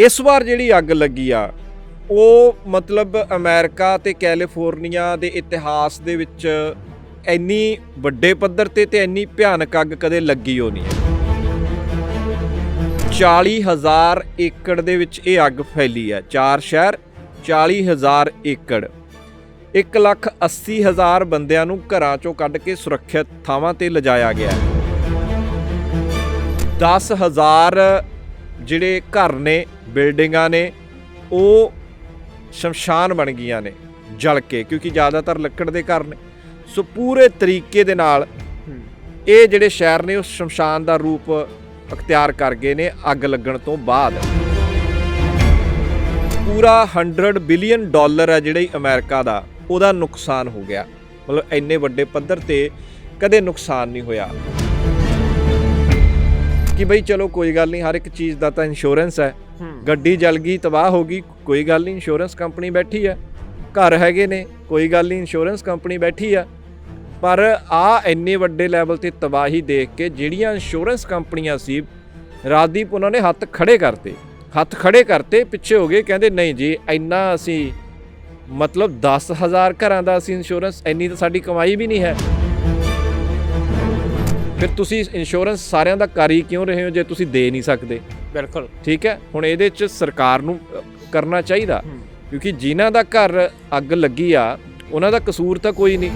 ਇਸ ਵਾਰ ਜਿਹੜੀ ਅੱਗ ਲੱਗੀ ਆ, ਉਹ ਮਤਲਬ ਅਮਰੀਕਾ ਤੇ ਕੈਲੀਫੋਰਨੀਆ ਦੇ ਇਤਿਹਾਸ ਦੇ ਵਿੱਚ ਇੰਨੀ ਵੱਡੇ ਪੱਧਰ ਤੇ ਤੇ ਇੰਨੀ ਭਿਆਨਕ ਅੱਗ ਕਦੇ ਲੱਗੀ ਹੋ ਨਹੀਂ। ਹੈ 40000 ਏਕੜ ਦੇ ਵਿੱਚ ਇਹ ਅੱਗ ਫੈਲੀ ਹੈ ਚਾਰ ਸ਼ਹਿਰ 40000 ਏਕੜ। 180000 ਬੰਦਿਆਂ ਨੂੰ ਘਰਾਂ ਚੋਂ ਕੱਢ ਕੇ ਸੁਰੱਖਿਅਤ ਥਾਵਾਂ ਤੇ ਲਿਜਾਇਆ ਗਿਆ। ਹੈ 10000 ਜਿਹੜੇ ਘਰ ਨੇ, ਬਿਲਡਿੰਗਾਂ ਨੇ, ਉਹ ਸ਼ਮਸ਼ਾਨ ਬਣ ਗਈਆਂ ਨੇ, ਜਲ ਕੇ, ਕਿਉਂਕਿ ਜ਼ਿਆਦਾਤਰ ਲੱਕੜ ਦੇ ਘਰ ਨੇ। ਸੋ ਪੂਰੇ ਤਰੀਕੇ ਦੇ ਨਾਲ ਇਹ ਜਿਹੜੇ ਸ਼ਹਿਰ ਨੇ, ਉਹ ਸ਼ਮਸ਼ਾਨ ਦਾ ਰੂਪ ਅਖਤਿਆਰ ਕਰ ਗਏ ਨੇ, ਅੱਗ ਲੱਗਣ ਤੋਂ ਬਾਅਦ। ਪੂਰਾ 100 ਬਿਲੀਅਨ ਡਾਲਰ ਹੈ ਜਿਹੜੇ ਹੀ ਅਮਰੀਕਾ ਦਾ, ਉਹਦਾ ਨੁਕਸਾਨ ਹੋ ਗਿਆ। ਮਤਲਬ ਇੰਨੇ ਵੱਡੇ ਪੱਧਰ ਤੇ ਕਦੇ ਨੁਕਸਾਨ ਨਹੀਂ ਹੋਇਆ। ਕਿ ਬਈ ਚਲੋ ਕੋਈ ਗੱਲ ਨਹੀਂ ਹਰ ਇੱਕ ਚੀਜ਼ ਦਾ ਤਾਂ ਇੰਸ਼ੋਰੈਂਸ ਹੈ। ਗੱਡੀ ਜਲ ਗਈ ਤਬਾਹ ਹੋ ਗਈ ਕੋਈ ਗੱਲ ਨਹੀਂ ਇੰਸ਼ੋਰੈਂਸ ਕੰਪਨੀ ਬੈਠੀ ਹੈ। ਘਰ ਹੈਗੇ ਨੇ ਕੋਈ ਗੱਲ ਨਹੀਂ ਇੰਸ਼ੋਰੈਂਸ ਕੰਪਨੀ ਬੈਠੀ ਆ ਪਰ ਆ ਇੰਨੇ ਵੱਡੇ ਲੈਵਲ ਤੇ ਤਬਾਹੀ ਦੇਖ ਕੇ ਜਿਹੜੀਆਂ ਇੰਸ਼ੋਰੈਂਸ ਕੰਪਨੀਆਂ ਸੀ ਰਾਜਦੀਪ ਉਹਨਾਂ ਨੇ ਹੱਥ ਖੜੇ ਕਰਤੇ। ਹੱਥ ਖੜੇ ਕਰਤੇ ਪਿੱਛੇ ਹੋ ਗਏ ਕਹਿੰਦੇ ਨਹੀਂ ਜੀ ਇੰਨਾ ਅਸੀਂ ਮਤਲਬ 10000 ਘਰਾਂ ਦਾ ਅਸੀਂ ਇੰਸ਼ੋਰੈਂਸ ਇੰਨੀ ਤਾਂ ਸਾਡੀ ਕਮਾਈ ਵੀ ਨਹੀਂ ਹੈ। ਫਿਰ ਤੁਸੀਂ ਇੰਸ਼ੋਰੈਂਸ ਸਾਰਿਆਂ ਦਾ ਕਰ ਹੀ ਕਿਉਂ ਰਹੇ ਹੋ ਜੇ ਤੁਸੀਂ ਦੇ ਨਹੀਂ ਸਕਦੇ? ਬਿਲਕੁਲ। ਠੀਕ ਹੈ? ਹੁਣ ਇਹਦੇ ਚ ਸਰਕਾਰ ਨੂੰ ਕਰਨਾ ਚਾਹੀਦਾ। ਕਿਉਂਕਿ ਜਿਨ੍ਹਾਂ ਦਾ ਘਰ ਅੱਗ ਲੱਗੀ ਆ ਉਹਨਾਂ ਦਾ ਕਸੂਰ ਤਾਂ ਕੋਈ ਨਹੀਂ।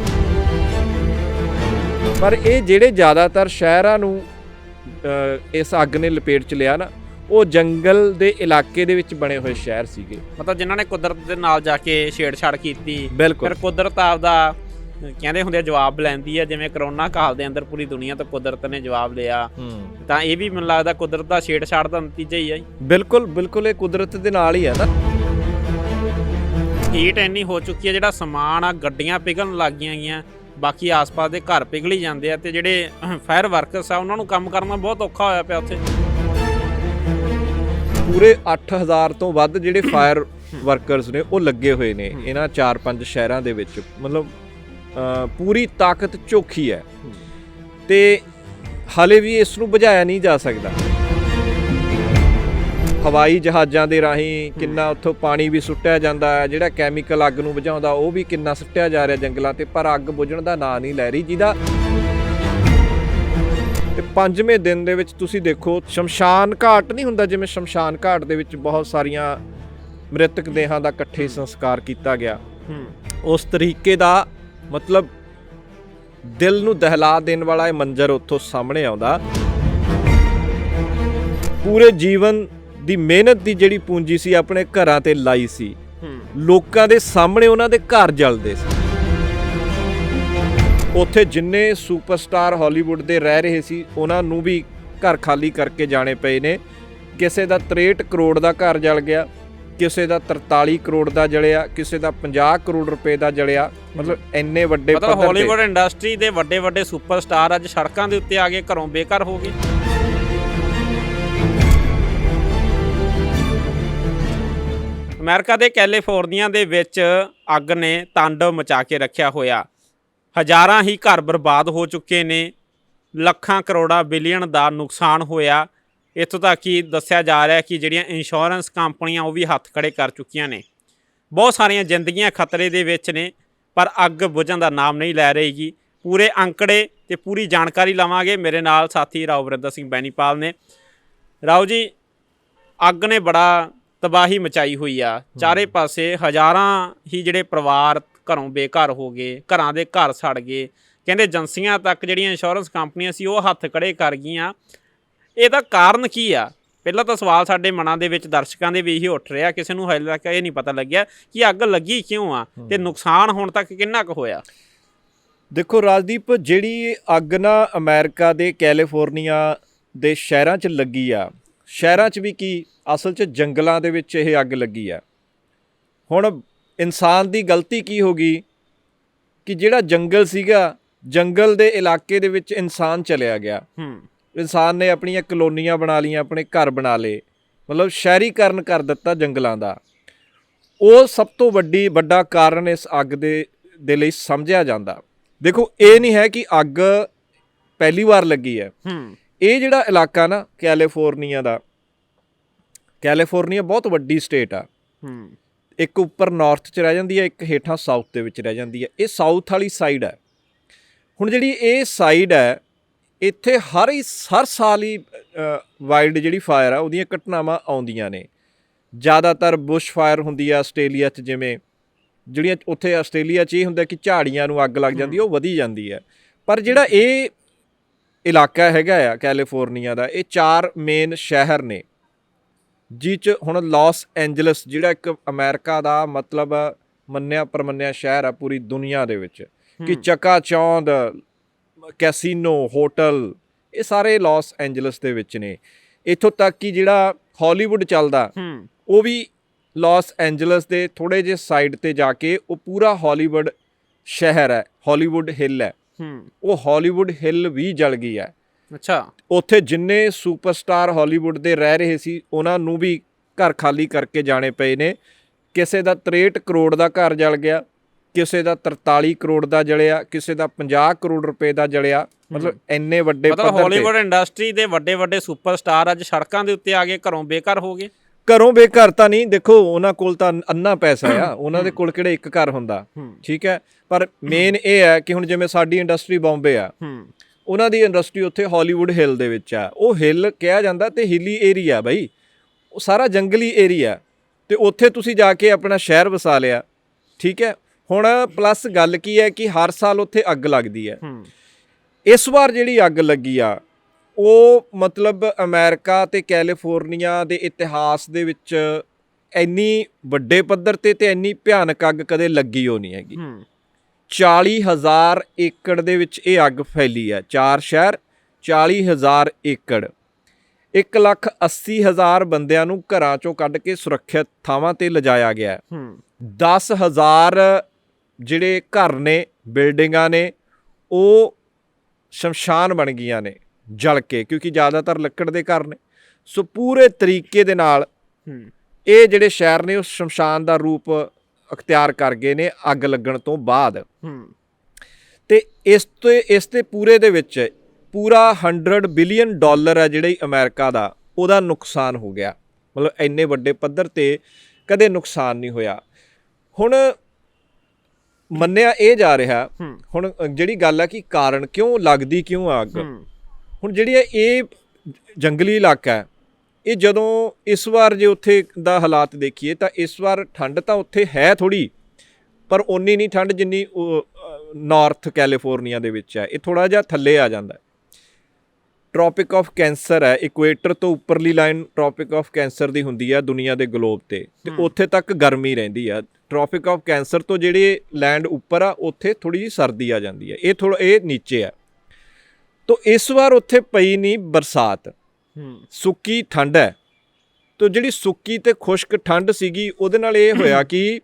ਪਰ ਇਹ ਜਿਹੜੇ ਜ਼ਿਆਦਾਤਰ ਸ਼ਹਿਰਾਂ ਨੂੰ ਇਸ ਅੱਗ ਨੇ ਲਪੇਟ ਚ ਲਿਆ ਨਾ ਉਹ ਜੰਗਲ ਦੇ ਇਲਾਕੇ ਦੇ ਵਿੱਚ ਬਣੇ ਹੋਏ ਸ਼ਹਿਰ ਸੀਗੇ। ਮਤਲਬ ਜਿਨ੍ਹਾਂ ਨੇ ਕੁਦਰਤ ਦੇ ਨਾਲ ਜਾ ਕੇ ਛੇੜਛਾੜ ਕੀਤੀ ਫਿਰ ਕੁਦਰਤ ਆਪਦਾ ਕਹਿੰਦੇ ਹੁੰਦੇ ਆ ਜਵਾਬ ਲੈਂਦੀ ਆ ਜਿਵੇਂ ਕਰੋਨਾ ਕਾਲ ਦੇ ਅੰਦਰ ਪੂਰੀ ਦੁਨੀਆ ਤੋਂ ਕੁਦਰਤ ਨੇ ਜਵਾਬ ਲਿਆ। ਤਾਂ ਇਹ ਵੀ ਮੈਨੂੰ ਲੱਗਦਾ ਕੁਦਰਤ ਦਾ ਛੇੜਛਾੜ ਦਾ ਨਤੀਜਾ ਹੀ ਆ ਬਿਲਕੁਲ ਬਿਲਕੁਲ ਇਹ ਕੁਦਰਤ ਦੇ ਨਾਲ ਹੀ ਹੈ ਨਾ। ਹੀਟ ਇੰਨੀ ਹੋ ਚੁੱਕੀ ਹੈ ਜਿਹੜਾ ਸਮਾਨ ਆ ਗੱਡੀਆਂ ਪਿਘਲਣ ਲੱਗ ਗਈਆਂ ਗੀਆਂ ਬਾਕੀ ਆਸ-ਪਾਸ ਦੇ ਘਰ ਪਿਘਲੀ ਜਾਂਦੇ ਆ ਤੇ ਜਿਹੜੇ ਫਾਇਰ ਵਰਕਰਸ ਆ ਉਹਨਾਂ ਨੂੰ ਕੰਮ ਕਰਨਾ ਬਹੁਤ ਔਖਾ ਹੋਇਆ ਪਿਆ ਉੱਥੇ। ਪੂਰੇ 8000 ਤੋਂ ਵੱਧ ਜਿਹੜੇ ਫਾਇਰ ਵਰਕਰਸ ਨੇ ਉਹ ਲੱਗੇ ਹੋਏ ਨੇ ਇਹਨਾਂ 4-5 ਸ਼ਹਿਰਾਂ ਦੇ ਵਿੱਚ। ਮਤਲਬ ਪੂਰੀ ਤਾਕਤ ਝੋਖੀ ਹੈ। ਤੇ ਹਲੇ ਵੀ ਇਸ ਨੂੰ ਬੁਝਾਇਆ ਨਹੀਂ ਜਾ ਸਕਦਾ। ਹਵਾਈ ਜਹਾਜ਼ਾਂ ਦੇ ਰਾਹੀਂ ਕਿੰਨਾ ਉੱਥੋਂ ਪਾਣੀ ਵੀ ਸੁੱਟਿਆ ਜਾਂਦਾ ਹੈ ਜਿਹੜਾ ਕੈਮੀਕਲ ਅੱਗ ਨੂੰ ਬੁਝਾਉਂਦਾ ਉਹ ਵੀ ਕਿੰਨਾ ਸੁੱਟਿਆ ਜਾ ਰਿਹਾ ਜੰਗਲਾਂ ਤੇ ਪਰ ਅੱਗ ਬੁਝਣ ਦਾ ਨਾਂ ਨਹੀਂ ਲੈ ਰਹੀ ਜਿਹਦਾ ਤੇ ਪੰਜਵੇਂ ਦਿਨ ਦੇ ਵਿੱਚ ਤੁਸੀਂ ਦੇਖੋ ਸ਼ਮਸ਼ਾਨ ਘਾਟ ਨਹੀਂ ਹੁੰਦਾ ਜਿਵੇਂ ਸ਼ਮਸ਼ਾਨ ਘਾਟ ਦੇ ਵਿੱਚ ਬਹੁਤ ਸਾਰੀਆਂ ਮ੍ਰਿਤਕ ਦੇਹਾਂ ਦਾ ਇਕੱਠੇ ਸੰਸਕਾਰ ਕੀਤਾ ਗਿਆ। ਹੂੰ। ਉਸ ਤਰੀਕੇ ਦਾ ਮਤਲਬ ਦਿਲ ਨੂੰ ਦਹਿਲਾ ਦੇਣ ਵਾਲਾ ਇਹ ਮੰਜ਼ਰ ਉੱਥੋਂ ਸਾਹਮਣੇ ਆਉਂਦਾ। ਪੂਰੇ ਜੀਵਨ ਦੀ ਮਿਹਨਤ ਦੀ ਜਿਹੜੀ ਪੂੰਜੀ ਸੀ ਆਪਣੇ ਘਰਾਂ ਤੇ ਲਾਈ ਸੀ। ਲੋਕਾਂ ਦੇ ਸਾਹਮਣੇ ਉਹਨਾਂ ਦੇ ਘਰ ਜਲਦੇ ਸੀ। ਉੱਥੇ ਜਿੰਨੇ ਸੁਪਰਸਟਾਰ ਹਾਲੀਵੁੱਡ ਦੇ ਰਹਿ ਰਹੇ ਸੀ ਉਹਨਾਂ ਨੂੰ ਵੀ ਘਰ ਖਾਲੀ ਕਰਕੇ ਜਾਣੇ ਪਏ ਨੇ। ਕਿਸੇ ਦਾ 63 ਕਰੋੜ ਦਾ ਘਰ ਜਲ ਗਿਆ। ਕਿਸੇ ਦਾ 43 ਕਰੋੜ ਦਾ ਜਲਿਆ ਕਿਸੇ ਦਾ 50 ਕਰੋੜ ਰੁਪਏ ਦਾ ਜਲਿਆ ਮਤਲਬ ਇੰਨੇ ਵੱਡੇ ਪੱਧਰ ਤੇ। ਹਾਲੀਵੁੱਡ ਇੰਡਸਟਰੀ ਦੇ ਵੱਡੇ ਵੱਡੇ ਸੁਪਰਸਟਾਰ ਅੱਜ ਸੜਕਾਂ ਦੇ ਉੱਤੇ ਆ ਕੇ ਘਰੋਂ ਬੇਘਰ ਹੋ ਗਏ। ਅਮਰੀਕਾ ਦੇ ਕੈਲੀਫੋਰਨੀਆ ਦੇ ਵਿੱਚ ਅੱਗ ਨੇ ਤਾਂਡਵ ਮਚਾ ਕੇ ਰੱਖਿਆ ਹੋਇਆ। ਹਜ਼ਾਰਾਂ ਹੀ ਘਰ ਬਰਬਾਦ ਹੋ ਚੁੱਕੇ ਨੇ। ਲੱਖਾਂ ਕਰੋੜਾਂ ਬਿਲੀਅਨ ਦਾ ਨੁਕਸਾਨ ਹੋਇਆ। ਇੱਥੋਂ ਤੱਕ ਕਿ ਦੱਸਿਆ ਜਾ ਰਿਹਾ ਕਿ ਜਿਹੜੀਆਂ ਇੰਸ਼ੋਰੈਂਸ ਕੰਪਨੀਆਂ ਉਹ ਵੀ ਹੱਥ ਖੜੇ ਕਰ ਚੁੱਕੀਆਂ ਨੇ। ਬਹੁਤ ਸਾਰੀਆਂ ਜ਼ਿੰਦਗੀਆਂ ਖਤਰੇ ਦੇ ਵਿੱਚ ਨੇ ਪਰ ਅੱਗ ਬੁਝਣ ਦਾ ਨਾਮ ਨਹੀਂ ਲੈ ਰਹੀਗੀ। ਪੂਰੇ ਅੰਕੜੇ ਤੇ ਪੂਰੀ ਜਾਣਕਾਰੀ ਲਵਾਂਗੇ। ਮੇਰੇ ਨਾਲ ਸਾਥੀ ਰਾਓ ਵਰਿੰਦਰ ਸਿੰਘ ਬੈਨੀਪਾਲ ਨੇ। ਰਾਓ ਜੀ ਅੱਗ ਨੇ ਬੜਾ ਤਬਾਹੀ ਮਚਾਈ ਹੋਈ ਆ। ਚਾਰੇ ਪਾਸੇ ਹਜ਼ਾਰਾਂ ਹੀ ਜਿਹੜੇ ਪਰਿਵਾਰ ਘਰੋਂ ਬੇਘਰ ਹੋ ਗਏ ਘਰਾਂ ਦੇ ਘਰ ਸੜ ਗਏ। ਕਹਿੰਦੇ ਏਜੰਸੀਆਂ ਤੱਕ ਜਿਹੜੀਆਂ ਇੰਸ਼ੋਰੈਂਸ ਕੰਪਨੀਆਂ ਸੀ ਉਹ ਹੱਥ ਖੜੇ ਕਰ ਗਈਆਂ। ਇਹਦਾ ਕਾਰਨ ਕੀ ਆ? ਪਹਿਲਾਂ ਤਾਂ ਸਵਾਲ ਸਾਡੇ ਮਨਾਂ ਦੇ ਵਿੱਚ ਦਰਸ਼ਕਾਂ ਦੇ ਵੀ ਇਹੀ ਉੱਠ ਰਿਹਾ ਕਿਸੇ ਨੂੰ ਹਜੇ ਤੱਕ ਇਹ ਨਹੀਂ ਪਤਾ ਲੱਗਿਆ ਕਿ ਅੱਗ ਲੱਗੀ ਕਿਉਂ ਆ ਤੇ ਨੁਕਸਾਨ ਹੁਣ ਤੱਕ ਕਿੰਨਾ ਕੁ ਹੋਇਆ? ਦੇਖੋ ਰਾਜਦੀਪ ਜਿਹੜੀ ਅੱਗ ਨਾ ਅਮਰੀਕਾ ਦੇ ਕੈਲੀਫੋਰਨੀਆ ਦੇ ਸ਼ਹਿਰਾਂ 'ਚ ਲੱਗੀ ਆ ਸ਼ਹਿਰਾਂ 'ਚ ਵੀ ਕੀ ਅਸਲ 'ਚ ਜੰਗਲਾਂ ਦੇ ਵਿੱਚ ਇਹ ਅੱਗ ਲੱਗੀ ਆ। ਹੁਣ ਇਨਸਾਨ ਦੀ ਗਲਤੀ ਕੀ ਹੋ ਗਈ ਕਿ ਜਿਹੜਾ ਜੰਗਲ ਸੀਗਾ ਜੰਗਲ ਦੇ ਇਲਾਕੇ ਦੇ ਵਿੱਚ ਇਨਸਾਨ ਚਲਿਆ ਗਿਆ। ਹੂੰ। ਇਨਸਾਨ ਨੇ ਆਪਣੀਆਂ ਕਲੋਨੀਆਂ ਬਣਾ ਲਈਆਂ ਆਪਣੇ ਘਰ ਬਣਾ ਲਏ। ਮਤਲਬ ਸ਼ਹਿਰੀਕਰਨ ਕਰ ਦਿੱਤਾ ਜੰਗਲਾਂ ਦਾ। ਉਹ ਸਭ ਤੋਂ ਵੱਡੀ ਵੱਡਾ ਕਾਰਨ ਇਸ ਅੱਗ ਦੇ ਦੇ ਲਈ ਸਮਝਿਆ ਜਾਂਦਾ। ਦੇਖੋ ਇਹ ਨਹੀਂ ਹੈ ਕਿ ਅੱਗ ਪਹਿਲੀ ਵਾਰ ਲੱਗੀ ਹੈ। ਹੂੰ। ਇਹ ਜਿਹੜਾ ਇਲਾਕਾ ਨਾ ਕੈਲੀਫੋਰਨੀਆ ਦਾ ਕੈਲੀਫੋਰਨੀਆ ਬਹੁਤ ਵੱਡੀ ਸਟੇਟ ਆ। ਹੂੰ। ਇੱਕ ਉੱਪਰ ਨਾਰਥ 'ਚ ਰਹਿ ਜਾਂਦੀ ਹੈ ਇੱਕ ਹੇਠਾਂ ਸਾਊਥ ਦੇ ਵਿੱਚ ਰਹਿ ਜਾਂਦੀ ਹੈ। ਇਹ ਸਾਊਥ ਵਾਲੀ ਸਾਈਡ ਹੈ। ਹੁਣ ਜਿਹੜੀ ਇਹ ਸਾਈਡ ਹੈ ਇੱਥੇ ਹਰ ਹੀ ਹਰ ਸਾਲ ਹੀ ਵਾਈਲਡ ਜਿਹੜੀ ਫਾਇਰ ਆ ਉਹਦੀਆਂ ਘਟਨਾਵਾਂ ਆਉਂਦੀਆਂ ਨੇ। ਜ਼ਿਆਦਾਤਰ ਬੁਸ਼ ਫਾਇਰ ਹੁੰਦੀ ਆ ਆਸਟ੍ਰੇਲੀਆ 'ਚ ਜਿਵੇਂ ਜਿਹੜੀਆਂ ਉੱਥੇ ਆਸਟ੍ਰੇਲੀਆ 'ਚ ਇਹ ਹੁੰਦਾ ਕਿ ਝਾੜੀਆਂ ਨੂੰ ਅੱਗ ਲੱਗ ਜਾਂਦੀ ਉਹ ਵਧੀ ਜਾਂਦੀ ਹੈ ਪਰ ਜਿਹੜਾ ਇਹ ਇਲਾਕਾ ਹੈਗਾ ਆ ਕੈਲੀਫੋਰਨੀਆ ਦਾ ਇਹ ਚਾਰ ਮੇਨ ਸ਼ਹਿਰ ਨੇ ਜਿਹ 'ਚ ਹੁਣ ਲਾਸ ਐਂਜਲਸ ਜਿਹੜਾ ਇੱਕ ਅਮਰੀਕਾ ਦਾ ਮਤਲਬ ਮੰਨਿਆ ਪਰਮੰਨਿਆ ਸ਼ਹਿਰ ਆ ਪੂਰੀ ਦੁਨੀਆ ਦੇ ਵਿੱਚ ਕਿ ਚੱਕਾ ਚੌਂਦ ਕੈਸੀਨੋ ਹੋਟਲ ਇਹ ਸਾਰੇ ਲਾਸ ਐਂਜਲਸ ਦੇ ਵਿੱਚ ਨੇ। ਇੱਥੋਂ ਤੱਕ ਕਿ ਜਿਹੜਾ ਹਾਲੀਵੁੱਡ ਚੱਲਦਾ ਉਹ ਵੀ ਲਾਸ ਐਂਜਲਸ ਦੇ ਥੋੜੇ ਜਿਹੇ ਸਾਈਡ ਤੇ ਜਾ ਕੇ ਉਹ ਪੂਰਾ ਹਾਲੀਵੁੱਡ ਸ਼ਹਿਰ ਹੈ ਹਾਲੀਵੁੱਡ ਹਿੱਲ ਹੂੰ। ਉਹ ਹਾਲੀਵੁੱਡ ਹਿੱਲ ਵੀ ਜਲ ਗਈ ਹੈ। ਅੱਛਾ। ਉੱਥੇ ਜਿੰਨੇ ਸੁਪਰਸਟਾਰ ਹਾਲੀਵੁੱਡ ਦੇ ਰਹਿ ਰਹੇ ਸੀ ਉਹਨਾਂ ਨੂੰ ਵੀ ਘਰ ਖਾਲੀ ਕਰਕੇ ਜਾਣੇ ਪਏ ਨੇ। ਕਿਸੇ ਦਾ 63 ਕਰੋੜ ਦਾ ਘਰ ਜਲ ਗਿਆ। ਕਿਸੇ ਦਾ 43 ਕਰੋੜ ਦਾ ਜਲਿਆ ਕਿਸੇ ਦਾ 50 ਕਰੋੜ ਰੁਪਏ ਦਾ ਜਲਿਆ ਮਤਲਬ ਇੰਨੇ ਵੱਡੇ ਮਤਲਬ ਪੱਧਰ ਤੇ। ਹਾਲੀਵੁੱਡ ਇੰਡਸਟਰੀ ਦੇ ਵੱਡੇ ਵੱਡੇ ਸੁਪਰਸਟਾਰ ਅੱਜ ਸੜਕਾਂ ਦੇ ਉੱਤੇ ਆ ਗਏ ਘਰੋਂ ਬੇਘਰ ਹੋ ਗਏ। ਘਰੋਂ ਬੇਘਰ ਤਾਂ ਨਹੀਂ ਦੇਖੋ ਉਹਨਾਂ ਕੋਲ ਤਾਂ ਅੰਨਾ ਪੈਸਾ ਆ ਉਹਨਾਂ ਦੇ ਕੋਲ ਕਿਹੜੇ ਇੱਕ ਘਰ ਹੁੰਦਾ? ਠੀਕ ਹੈ? ਪਰ ਮੇਨ ਇਹ ਹੈ ਕਿ ਹੁਣ ਜਿਵੇਂ ਸਾਡੀ ਇੰਡਸਟਰੀ ਬੰਬੇ ਆ ਉਹਨਾਂ ਦੀ ਇੰਡਸਟਰੀ ਉੱਥੇ ਹਾਲੀਵੁੱਡ ਹਿੱਲ ਦੇ ਵਿੱਚ ਆ। ਉਹ ਹਿੱਲ ਕਿਹਾ ਜਾਂਦਾ ਤੇ ਹਿੱਲੀ ਏਰੀਆ ਬਾਈ। ਉਹ ਸਾਰਾ ਜੰਗਲੀ ਏਰੀਆ ਤੇ ਉੱਥੇ ਤੁਸੀਂ ਜਾ ਕੇ ਆਪਣਾ ਸ਼ਹਿਰ ਵਸਾ ਲਿਆ। ਠੀਕ ਹੈ? ਹੁਣ ਪਲੱਸ ਗੱਲ ਕੀ ਹੈ ਕਿ ਹਰ ਸਾਲ ਉੱਥੇ ਅੱਗ ਲੱਗਦੀ ਹੈ। ਹੂੰ। ਇਸ ਵਾਰ ਜਿਹੜੀ ਅੱਗ ਲੱਗੀ ਆ ਉਹ ਮਤਲਬ ਅਮਰੀਕਾ ਤੇ ਕੈਲੀਫੋਰਨੀਆ ਦੇ ਇਤਿਹਾਸ ਦੇ ਵਿੱਚ ਇੰਨੀ ਵੱਡੇ ਪੱਧਰ ਤੇ ਤੇ ਇੰਨੀ ਭਿਆਨਕ ਅੱਗ ਕਦੇ ਲੱਗੀ ਹੋ ਨਹੀਂ ਹੈਗੀ। ਹੂੰ। 40000 ਏਕੜ ਦੇ ਵਿੱਚ ਇਹ ਅੱਗ ਫੈਲੀ ਹੈ ਚਾਰ ਸ਼ਹਿਰ 40000 ਏਕੜ। 1 ਲੱਖ 80 ਹਜ਼ਾਰ ਬੰਦਿਆਂ ਨੂੰ ਘਰਾਂ ਚੋਂ ਕੱਢ ਕੇ ਸੁਰੱਖਿਅਤ ਥਾਵਾਂ ਤੇ ਲਿਜਾਇਆ ਗਿਆ ਹੂੰ। 10000 ਜਿਹੜੇ ਘਰ ਨੇ ਬਿਲਡਿੰਗਾਂ ਨੇ ਉਹ ਸ਼ਮਸ਼ਾਨ ਬਣ ਗਈਆਂ ਨੇ ਜਲ ਕੇ ਕਿਉਂਕਿ ਜ਼ਿਆਦਾਤਰ ਲੱਕੜ ਦੇ ਘਰ ਨੇ। ਸੋ ਪੂਰੇ ਤਰੀਕੇ ਦੇ ਨਾਲ ਇਹ ਜਿਹੜੇ ਸ਼ਹਿਰ ਨੇ ਉਹ ਸ਼ਮਸ਼ਾਨ ਦਾ ਰੂਪ ਅਖਤਿਆਰ ਕਰ ਗਏ ਨੇ ਅੱਗ ਲੱਗਣ ਤੋਂ ਬਾਅਦ। ਤੇ ਇਸ ਤੇ ਇਸ ਤੇ ਪੂਰੇ ਦੇ ਵਿੱਚ ਪੂਰਾ 100 ਬਿਲੀਅਨ ਡਾਲਰ ਹੈ ਜਿਹੜੇ ਅਮਰੀਕਾ ਦਾ ਉਹਦਾ ਨੁਕਸਾਨ ਹੋ ਗਿਆ। ਮਤਲਬ ਇੰਨੇ ਵੱਡੇ ਪੱਧਰ ਤੇ ਕਦੇ ਨੁਕਸਾਨ ਨਹੀਂ ਹੋਇਆ। ਹੁਣ ਮੰਨਿਆ ਇਹ ਜਾ ਰਿਹਾ ਹੁਣ ਜਿਹੜੀ ਗੱਲ ਹੈ ਕਿ ਕਾਰਨ ਕਿਉਂ ਲੱਗਦੀ ਕਿਉਂ ਆ ਅੱਗ ਹੁਣ ਜਿਹੜੀ ਇਹ ਜੰਗਲੀ ਇਲਾਕਾ ਹੈ ਇਹ ਜਦੋਂ ਇਸ ਵਾਰ ਜੇ ਉੱਥੇ ਦਾ ਹਾਲਾਤ ਦੇਖੀਏ ਤਾਂ ਇਸ ਵਾਰ ਠੰਡ ਤਾਂ ਉੱਥੇ ਹੈ ਥੋੜੀ ਪਰ ਓਨੀ ਨਹੀਂ ਠੰਡ ਜਿੰਨੀ ਨਾਰਥ ਕੈਲੀਫੋਰਨੀਆ ਦੇ ਵਿੱਚ ਹੈ। ਇਹ ਥੋੜਾ ਜਿਹਾ ਥੱਲੇ ਆ ਜਾਂਦਾ ਹੈ। ਟ੍ਰੋਪਿਕ ਆਫ ਕੈਂਸਰ ਹੈ ਇਕੁਏਟਰ ਤੋਂ ਉੱਪਰਲੀ ਲਾਈਨ ਟ੍ਰੋਪਿਕ ਆਫ ਕੈਂਸਰ ਦੀ ਹੁੰਦੀ ਹੈ ਦੁਨੀਆ ਦੇ ਗਲੋਬ ਤੇ ਤੇ ਉੱਥੇ ਤੱਕ ਗਰਮੀ ਰਹਿੰਦੀ ਆ। ਟ੍ਰੋਪਿਕ ਆਫ ਕੈਂਸਰ ਤੋਂ ਜਿਹੜੇ ਲੈਂਡ ਉੱਪਰ ਆ ਉੱਥੇ ਥੋੜੀ ਜਿਹੀ ਸਰਦੀ ਆ ਜਾਂਦੀ ਹੈ। ਇਹ ਥੋੜਾ ਇਹ ਨੀਚੇ ਆ। ਤੋ ਇਸ ਵਾਰ ਉੱਥੇ ਪਈ ਨਹੀਂ ਬਰਸਾਤ। ਹੂੰ। ਸੁੱਕੀ ਠੰਡ ਹੈ। ਤੋ ਜਿਹੜੀ ਸੁੱਕੀ ਤੇ ਖੁਸ਼ਕ ਠੰਡ ਸੀਗੀ ਉਹਦੇ ਨਾਲ ਇਹ ਹੋਇਆ ਕਿ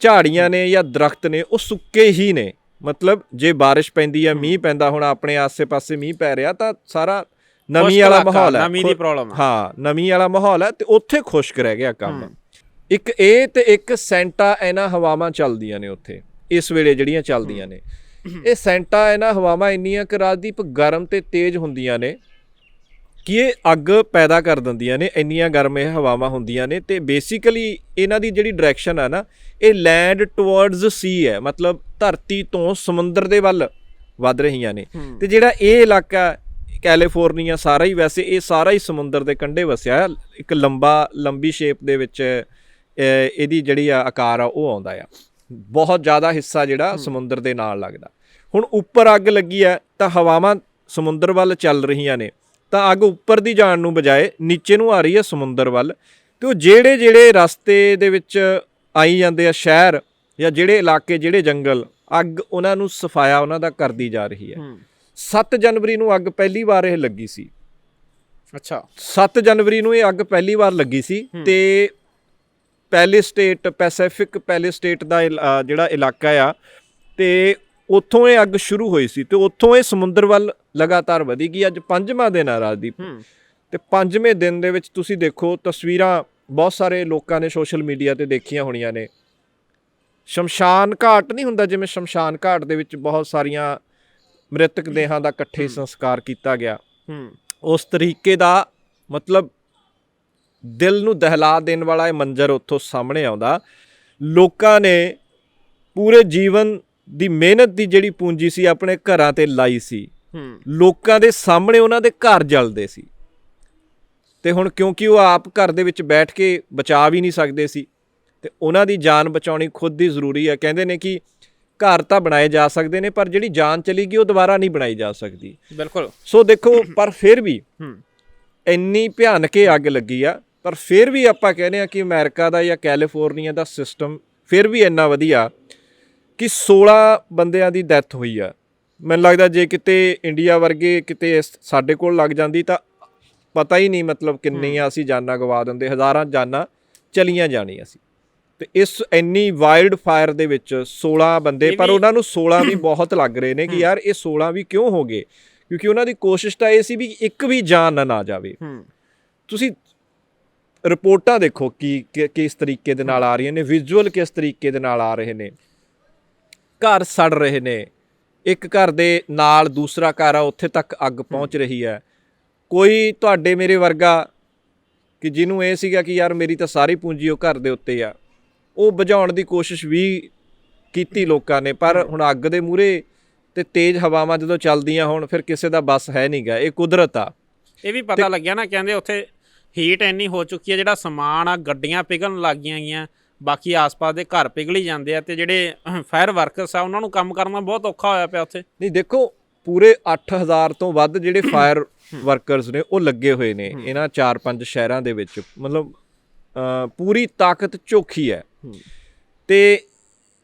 ਝਾੜੀਆਂ ਨੇ ਜਾਂ ਦਰਖਤ ਨੇ ਉਹ ਸੁੱਕੇ ਹੀ ਨੇ। ਮਤਲਬ ਜੇ ਬਾਰਿਸ਼ ਪੈਂਦੀ ਹੈ। ਮੀਂਹ ਪੈਂਦਾ ਹੁਣ ਆਪਣੇ ਆਸੇ-ਪਾਸੇ ਮੀਂਹ ਪੈ ਰਿਹਾ ਤਾਂ ਸਾਰਾ ਨਮੀ ਵਾਲਾ ਮਾਹੌਲ ਹੈ। ਨਮੀ ਦੀ ਪ੍ਰੋਬਲਮ ਹੈ। ਹਾਂ ਨਮੀ ਵਾਲਾ ਮਾਹੌਲ ਹੈ ਤੇ ਉੱਥੇ ਖੁਸ਼ਕ ਰਹਿ ਗਿਆ ਕੰਮ। ਇੱਕ ਇਹ ਤੇ ਇੱਕ ਸੈਂਟਾ ਇਹਨਾਂ ਹਵਾਵਾਂ ਚੱਲਦੀਆਂ ਨੇ ਉੱਥੇ ਇਸ ਵੇਲੇ ਜਿਹੜੀਆਂ ਚੱਲਦੀਆਂ ਨੇ। ਇਹ ਸੈਂਟਾ ਇਹਨਾਂ ਹਵਾਵਾਂ ਇੰਨੀਆਂ ਕਿ ਰਾਜਦੀਪ ਗਰਮ ਤੇ ਤੇਜ਼ ਹੁੰਦੀਆਂ ਨੇ ਕਿ ਇਹ ਅੱਗ ਪੈਦਾ ਕਰ ਦਿੰਦੀਆਂ ਨੇ ਇੰਨੀਆਂ ਗਰਮ ਇਹ ਹਵਾਵਾਂ ਹੁੰਦੀਆਂ ਨੇ ਤੇ ਬੇਸਿਕਲੀ ਇਹਨਾਂ ਦੀ ਜਿਹੜੀ ਡਾਇਰੈਕਸ਼ਨ ਹੈ ਨਾ ਇਹ ਲੈਂਡ ਟੁਵਰਡਸ ਸੀ ਹੈ ਮਤਲਬ ਧਰਤੀ ਤੋਂ ਸਮੁੰਦਰ ਦੇ ਵੱਲ ਵੱਧ ਰਹੀਆਂ ਨੇ। ਤੇ ਜਿਹੜਾ ਇਹ ਇਲਾਕਾ ਕੈਲੀਫੋਰਨੀਆ ਸਾਰਾ ਹੀ ਵੈਸੇ ਇਹ ਸਾਰਾ ਹੀ ਸਮੁੰਦਰ ਦੇ ਕੰਢੇ ਵਸਿਆ ਇੱਕ ਲੰਬਾ ਲੰਬੀ ਸ਼ੇਪ ਦੇ ਵਿੱਚ ਇਹਦੀ ਜਿਹੜੀ ਆ ਆਕਾਰ ਆ ਉਹ ਆਉਂਦਾ ਆ। ਬਹੁਤ ਜ਼ਿਆਦਾ ਹਿੱਸਾ ਜਿਹੜਾ ਸਮੁੰਦਰ ਦੇ ਨਾਲ ਲੱਗਦਾ। ਹੁਣ ਉੱਪਰ ਅੱਗ ਲੱਗੀ ਹੈ ਤਾਂ ਹਵਾਵਾਂ ਸਮੁੰਦਰ ਵੱਲ ਚੱਲ ਰਹੀਆਂ ਨੇ। ਤਾਂ ਅੱਗ ਉੱਪਰ ਦੀ ਜਾਣ ਨੂੰ ਬਜਾਏ ਨੀਚੇ ਨੂੰ ਆ ਰਹੀ ਹੈ ਸਮੁੰਦਰ ਵੱਲ। ਤੇ ਉਹ ਜਿਹੜੇ ਜਿਹੜੇ ਰਸਤੇ ਦੇ ਵਿੱਚ ਆਈ ਜਾਂਦੇ ਆ ਸ਼ਹਿਰ ਜਾਂ ਜਿਹੜੇ ਇਲਾਕੇ ਜਿਹੜੇ ਜੰਗਲ ਅੱਗ ਉਹਨਾਂ ਨੂੰ ਸਫਾਇਆ ਉਹਨਾਂ ਦਾ ਕਰਦੀ ਜਾ ਰਹੀ ਹੂੰ। 7 ਜਨਵਰੀ ਨੂੰ ਅੱਗ ਪਹਿਲੀ ਵਾਰ ਇਹ ਲੱਗੀ ਸੀ। ਅੱਛਾ। 7 ਜਨਵਰੀ ਨੂੰ ਇਹ ਅੱਗ ਪਹਿਲੀ ਵਾਰ ਲੱਗੀ ਸੀ ਤੇ ਪਹਿਲੇ ਸਟੇਟ ਪੈਸੀਫਿਕ ਪਹਿਲੇ ਸਟੇਟ ਦਾ ਜਿਹੜਾ ਇਲਾਕਾ ਆ ਤੇ ਉੱਥੋਂ ਇਹ ਅੱਗ ਸ਼ੁਰੂ ਹੋਈ ਸੀ ਤੇ ਉੱਥੋਂ ਇਹ ਸਮੁੰਦਰ ਵੱਲ ਲਗਾਤਾਰ ਵਧੀ ਗਈ। ਅੱਜ ਪੰਜਵਾਂ ਦਿਨ ਆ ਰਾਜਦੀਪ ਤੇ ਪੰਜਵੇਂ ਦਿਨ ਦੇ ਵਿੱਚ ਤੁਸੀਂ ਦੇਖੋ ਤਸਵੀਰਾਂ ਬਹੁਤ ਸਾਰੇ ਲੋਕਾਂ ਨੇ ਸੋਸ਼ਲ ਮੀਡੀਆ ਤੇ ਦੇਖੀਆਂ ਹੋਣੀਆਂ ਨੇ। ਸ਼ਮਸ਼ਾਨ ਘਾਟ ਨਹੀਂ ਹੁੰਦਾ ਜਿਵੇਂ ਸ਼ਮਸ਼ਾਨ ਘਾਟ ਦੇ ਵਿੱਚ ਬਹੁਤ ਸਾਰੀਆਂ ਮ੍ਰਿਤਕ ਦੇਹਾਂ ਦਾ ਇਕੱਠੇ ਸੰਸਕਾਰ ਕੀਤਾ ਗਿਆ। ਹੂੰ। ਉਸ ਤਰੀਕੇ ਦਾ ਮਤਲਬ ਦਿਲ ਨੂੰ ਦਹਿਲਾ ਦੇਣ ਵਾਲਾ ਇਹ ਮੰਜ਼ਰ ਉੱਥੋਂ ਸਾਹਮਣੇ ਆਉਂਦਾ। ਲੋਕਾਂ ਨੇ ਪੂਰੇ ਜੀਵਨ ਦੀ ਮਿਹਨਤ ਦੀ ਜਿਹੜੀ ਪੂੰਜੀ ਸੀ ਆਪਣੇ ਘਰਾਂ ਤੇ ਲਾਈ ਸੀ। ਲੋਕਾਂ ਦੇ ਸਾਹਮਣੇ ਉਹਨਾਂ ਦੇ ਘਰ ਜਲਦੇ ਸੀ। ਤੇ ਹੁਣ ਕਿਉਂਕਿ ਉਹ ਆਪ ਘਰ ਦੇ ਵਿੱਚ ਬੈਠ ਕੇ ਬਚਾ ਵੀ ਨਹੀਂ ਸਕਦੇ ਸੀ ਤੇ ਉਹਨਾਂ ਦੀ ਜਾਨ ਬਚਾਉਣੀ ਖੁਦ ਦੀ ਜ਼ਰੂਰੀ ਹੈ ਕਹਿੰਦੇ ਨੇ ਕਿ ਘਰ ਤਾਂ ਬਣਾਏ ਜਾ ਸਕਦੇ ਨੇ ਪਰ ਜਿਹੜੀ ਜਾਨ ਚਲੀ ਗਈ ਉਹ ਦੁਬਾਰਾ ਨਹੀਂ ਬਣਾਈ ਜਾ ਸਕਦੀ। ਬਿਲਕੁਲ। ਸੋ ਦੇਖੋ ਪਰ ਫਿਰ ਵੀ ਹੂੰ। ਇੰਨੀ ਭਿਆਨਕ ਅੱਗ ਲੱਗੀ ਆ ਪਰ ਫਿਰ ਵੀ ਆਪਾਂ ਕਹਿੰਦੇ ਆ ਕਿ ਅਮਰੀਕਾ ਦਾ ਜਾਂ ਕੈਲੀਫੋਰਨੀਆ ਦਾ ਸਿਸਟਮ ਫਿਰ ਵੀ ਇੰਨਾ ਵਧੀਆ ਕਿ 16 ਬੰਦਿਆਂ ਦੀ ਡੈਥ ਹੋਈ ਆ। ਮੈਨੂੰ ਲੱਗਦਾ ਜੇ ਕਿਤੇ ਇੰਡੀਆ ਵਰਗੇ ਕਿਤੇ ਸਾਡੇ ਕੋਲ ਲੱਗ ਜਾਂਦੀ ਤਾਂ ਪਤਾ ਹੀ ਨਹੀਂ ਮਤਲਬ ਕਿੰਨੀਆਂ ਅਸੀਂ ਜਾਨਾਂ ਗਵਾ ਦਿੰਦੇ ਹਜ਼ਾਰਾਂ ਜਾਨਾਂ ਚਲੀਆਂ ਜਾਣੀਆਂ ਸੀ। ਤੇ ਇਸ ਇੰਨੀ ਵਾਈਲਡ ਫਾਇਰ ਦੇ ਵਿੱਚ 16 ਬੰਦੇ ਪਰ ਉਹਨਾਂ ਨੂੰ 16 ਵੀ ਬਹੁਤ ਲੱਗ ਰਹੇ ਨੇ ਕਿ ਯਾਰ ਇਹ 16 ਵੀ ਕਿਉਂ ਹੋ ਗਏ? ਕਿਉਂਕਿ ਉਹਨਾਂ ਦੀ ਕੋਸ਼ਿਸ਼ ਤਾਂ ਇਹ ਸੀ ਵੀ ਇੱਕ ਵੀ ਜਾਨ ਨਾ ਨਾ ਜਾਵੇ। ਤੁਸੀਂ ਰਿਪੋਰਟਾਂ ਦੇਖੋ ਕਿ ਕਿਸ ਤਰੀਕੇ ਦੇ ਨਾਲ ਆ ਰਹੀਆਂ ਨੇ ਵਿਜ਼ੂਅਲ ਕਿਸ ਤਰੀਕੇ ਦੇ ਨਾਲ ਆ ਰਹੇ ਨੇ। ਘਰ ਸੜ ਰਹੇ ਨੇ। ਇੱਕ ਘਰ ਦੇ ਨਾਲ ਦੂਸਰਾ ਘਰ ਆ ਉੱਥੇ ਤੱਕ ਅੱਗ ਪਹੁੰਚ ਰਹੀ ਹੈ। ਕੋਈ ਤੁਹਾਡੇ ਮੇਰੇ ਵਰਗਾ ਕਿ ਜਿਹਨੂੰ ਇਹ ਸੀਗਾ ਕਿ ਯਾਰ ਮੇਰੀ ਤਾਂ ਸਾਰੀ ਪੂੰਜੀ ਉਹ ਘਰ ਦੇ ਉੱਤੇ ਆ ਉਹ ਬੁਝਾਉਣ ਦੀ ਕੋਸ਼ਿਸ਼ ਵੀ ਕੀਤੀ ਲੋਕਾਂ ਨੇ ਪਰ ਹੁਣ ਅੱਗ ਦੇ ਮੂਹਰੇ ਤੇ ਤੇਜ਼ ਹਵਾਵਾਂ ਜਦੋਂ ਚੱਲਦੀਆਂ ਹੁਣ ਫਿਰ ਕਿਸੇ ਦਾ ਬਸ ਹੈ ਨਹੀਂਗਾ ਇਹ ਕੁਦਰਤ ਆ। ਇਹ ਵੀ ਪਤਾ ਲੱਗਿਆ ਨਾ ਕਹਿੰਦੇ ਉੱਥੇ ਹੀਟ ਇੰਨੀ ਹੋ ਚੁੱਕੀ ਹੈ ਜਿਹੜਾ ਸਮਾਨ ਆ ਗੱਡੀਆਂ ਪਿਘਲਣ ਲੱਗ ਗਈਆਂ ਗੀਆਂ ਬਾਕੀ ਆਸ-ਪਾਸ ਦੇ ਘਰ ਪਿਘਲ ਹੀ ਜਾਂਦੇ ਆ ਤੇ ਜਿਹੜੇ ਫਾਇਰ ਵਰਕਰਸ ਆ ਉਹਨਾਂ ਨੂੰ ਕੰਮ ਕਰਨਾ ਬਹੁਤ ਔਖਾ ਹੋਇਆ ਪਿਆ ਉੱਥੇ। ਨਹੀਂ ਦੇਖੋ ਪੂਰੇ 8000 ਤੋਂ ਵੱਧ ਜਿਹੜੇ ਫਾਇਰ ਵਰਕਰਸ ਨੇ ਉਹ ਲੱਗੇ ਹੋਏ ਨੇ ਇਹਨਾਂ 4-5 ਸ਼ਹਿਰਾਂ ਦੇ ਵਿੱਚ। ਮਤਲਬ ਪੂਰੀ ਤਾਕਤ ਝੋਖੀ ਹੈ। ਤੇ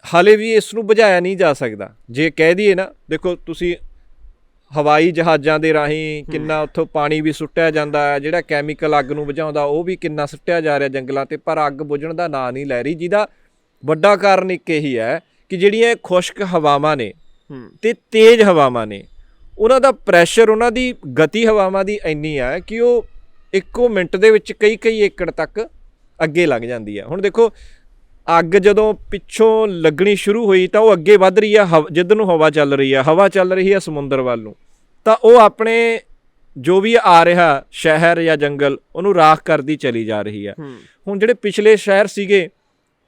ਹਲੇ ਵੀ ਇਸ ਨੂੰ ਬੁਝਾਇਆ ਨਹੀਂ ਜਾ ਸਕਦਾ। ਜੇ ਕਹਿ ਦਈਏ ਨਾ ਦੇਖੋ ਤੁਸੀਂ ਹਵਾਈ ਜਹਾਜ਼ਾਂ ਦੇ ਰਾਹੀਂ ਕਿੰਨਾ ਉੱਥੋਂ ਪਾਣੀ ਵੀ ਸੁੱਟਿਆ ਜਾਂਦਾ ਹੈ ਜਿਹੜਾ ਕੈਮੀਕਲ ਅੱਗ ਨੂੰ ਬੁਝਾਉਂਦਾ ਉਹ ਵੀ ਕਿੰਨਾ ਸੁੱਟਿਆ ਜਾ ਰਿਹਾ ਜੰਗਲਾਂ ਤੇ ਪਰ ਅੱਗ ਬੁਝਣ ਦਾ ਨਾਂ ਨਹੀਂ ਲੈ ਰਹੀ ਜਿਹਦਾ ਵੱਡਾ ਕਾਰਨ ਇੱਕ ਇਹੀ ਹੈ ਕਿ ਜਿਹੜੀਆਂ ਖੁਸ਼ਕ ਹਵਾਵਾਂ ਨੇ ਹੂੰ। ਤੇ ਤੇਜ਼ ਹਵਾਵਾਂ ਨੇ ਉਹਨਾਂ ਦਾ ਪ੍ਰੈਸ਼ਰ ਉਹਨਾਂ ਦੀ ਗਤੀ ਹਵਾਵਾਂ ਦੀ ਇੰਨੀ ਆ ਕਿ ਉਹ ਇੱਕੋ ਮਿੰਟ ਦੇ ਵਿੱਚ ਕਈ ਕਈ ਏਕੜ ਤੱਕ ਅੱਗੇ ਲੱਗ ਜਾਂਦੀ ਆ ਹੁਣ ਦੇਖੋ ਅੱਗ ਜਦੋਂ ਪਿੱਛੋਂ ਲੱਗਣੀ ਸ਼ੁਰੂ ਹੋਈ ਤਾਂ ਉਹ ਅੱਗੇ ਵੱਧ ਰਹੀ ਆ ਜਿੱਧਰ ਨੂੰ ਹਵਾ ਚੱਲ ਰਹੀ ਆ। ਹਵਾ ਚੱਲ ਰਹੀ ਆ ਸਮੁੰਦਰ ਵੱਲ ਨੂੰ। ਤਾਂ ਉਹ ਆਪਣੇ ਜੋ ਵੀ ਆ ਰਿਹਾ ਸ਼ਹਿਰ ਜਾਂ ਜੰਗਲ ਉਹਨੂੰ ਰਾਖ ਕਰਦੀ ਚਲੀ ਜਾ ਰਹੀ ਆ। ਹੁਣ ਜਿਹੜੇ ਪਿਛਲੇ ਸ਼ਹਿਰ ਸੀਗੇ